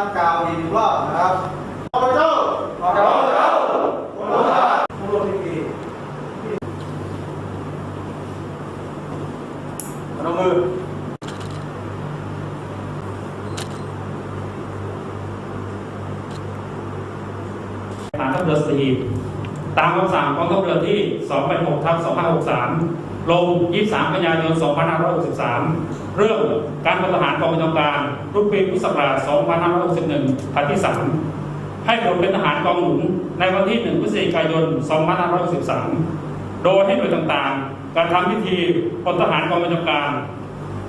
ตั้งกล่าวอีกหนึ่งรอบนะครับข้าพเจ้าข้าพเจ้าผู้ร่วมพิธีพนมมือฐานทัพเรือสีตามคำสั่งกองทัพเรือที่ 286ทับ2563 ลง 23 กันยายน 2563 เรื่องการประหารกองบัญชาการรุ่นปีพุทธศักราช 2561พันที่ 3 ให้ผมเป็นทหารกองหนุนในวันที่ 1 พฤศจิกายน 2563 โดยให้หน่วยต่างๆ การทำพิธีพลทหารกองบัญชาการ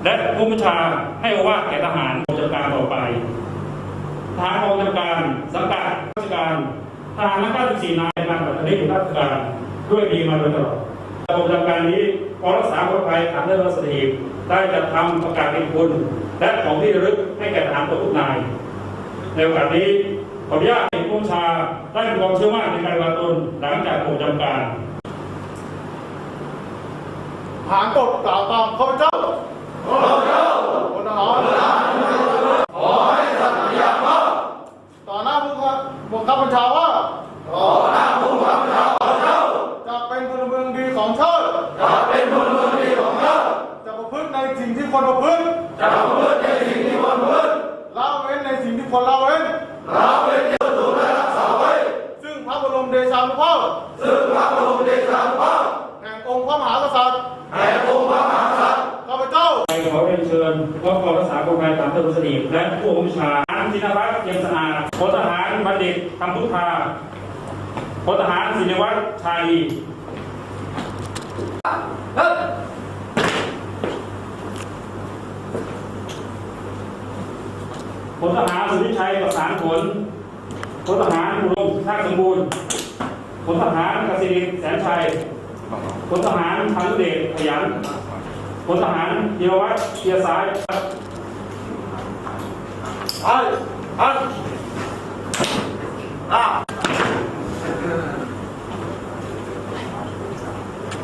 และผู้บัญชาให้อว่าแก่ทหารกองบัญชาการต่อไป ทหารกองบัญชาการสังกัดราชการทหารทั้ง94นายในการปฏิบัติราชการด้วยดีมาโดยตลอด กองบัญชาการนี้กองรักษาความปลอดภัยฐานเรือรัศดีได้จัดทำประกาศเป็นคุณ และของที่ระลึกให้แก่ทหารทุกนาย ในโอกาสนี้ขออนุญาตให้ผู้ชาได้มีความเชื่อมั่นในการวางตนหลังจากผมจำการหางกดกล่าวตามข้าพเจ้าข้าพเจ้าพลทหารขอให้สัตย์ยาว่าต่อหน้าผู้บังผู้บังคับบัญชาว่าต่อหน้าผู้บังคับบัญชาของเจ้า จะเป็นพลเมืองดีของชาติจะเป็นพลเมืองดีของชาติจะประพฤติในสิ่งที่ ควรประพฤติจะประพฤติในสิ่งที่ควรประพฤติละเว้นในสิ่งที่ควรละเว้นละเว้นที่สูงและรักษาไว้ ซึ่งพระบรมเดชานุภาพซึ่งพระบรมเดชานุภาพแห่งองค์พระมหากษัตริย์ข้าพเจ้าไปขอเรียนเชิญกองกองรักษาความปลอดภัยฐานเรือรัศดีและผู้บัญชาการจินรัตน์เยียมสะอาดพลทหารบัณฑิตคำพุทธาพลทหารศิริวัฒน์ชาลี พลทหารสุวิชัยประสานผลพลทหารอุดมท่าสมบูรณ์พลทหารกสิริแสนชัยพลทหารพานุเดชขยันพลทหารธีรวัตเทียซ้ายไปไปอ่า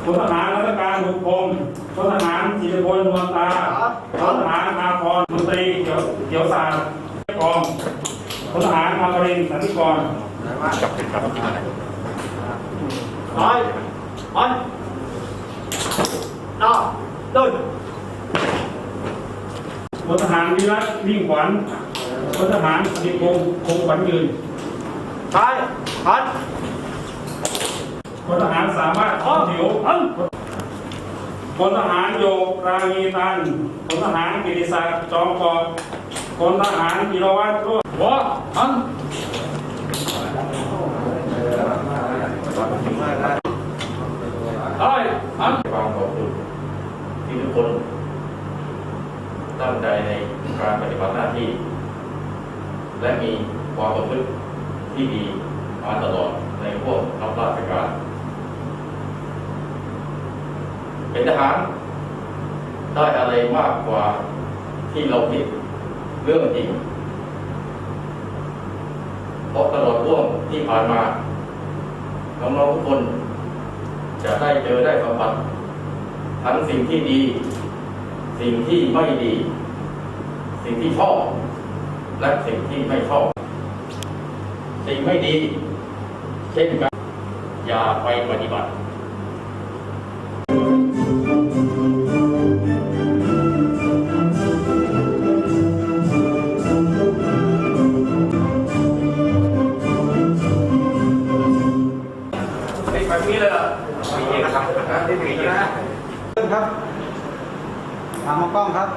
พลทหารรัตการบุญพงศ์พลทหารศิรพลนวลตาพลทหารอาพรมนตรีเขียวเขียวสาร องพลทหารมารินสันติกรไปไปอ่าเดินพลทหารวิรัตวิ่งขวัญพลทหารสติพงศ์คงขวัญยืนไปไปพลทหารสามารถข้อถิวพลทหารโยกรางีตันพลทหารกิติศักดิ์จอมกอบ พลทหารกิรวัตรโรจน์วะอันได้อันความขอบคุณที่ทุกคนตั้งใจในการปฏิบัติหน้าที่ และมีความประพฤติที่ดีมาตลอดในพวกรับราชการ เป็นทหารได้อะไรมากกว่าที่เราคิด เรื่องจริงเพราะตลอดร่วงที่ผ่านมาน้องๆทุกคนจะได้เจอได้สัมผัสทั้งสิ่งที่ดี สิ่งที่ไม่ดี สิ่งที่ชอบ และสิ่งที่ไม่ชอบ สิ่งไม่ดี เช่นกันอย่าไปปฏิบัติ แบบนี้เลยเหรอมีนะครับมีนะเดินครับถามมากล้องครับ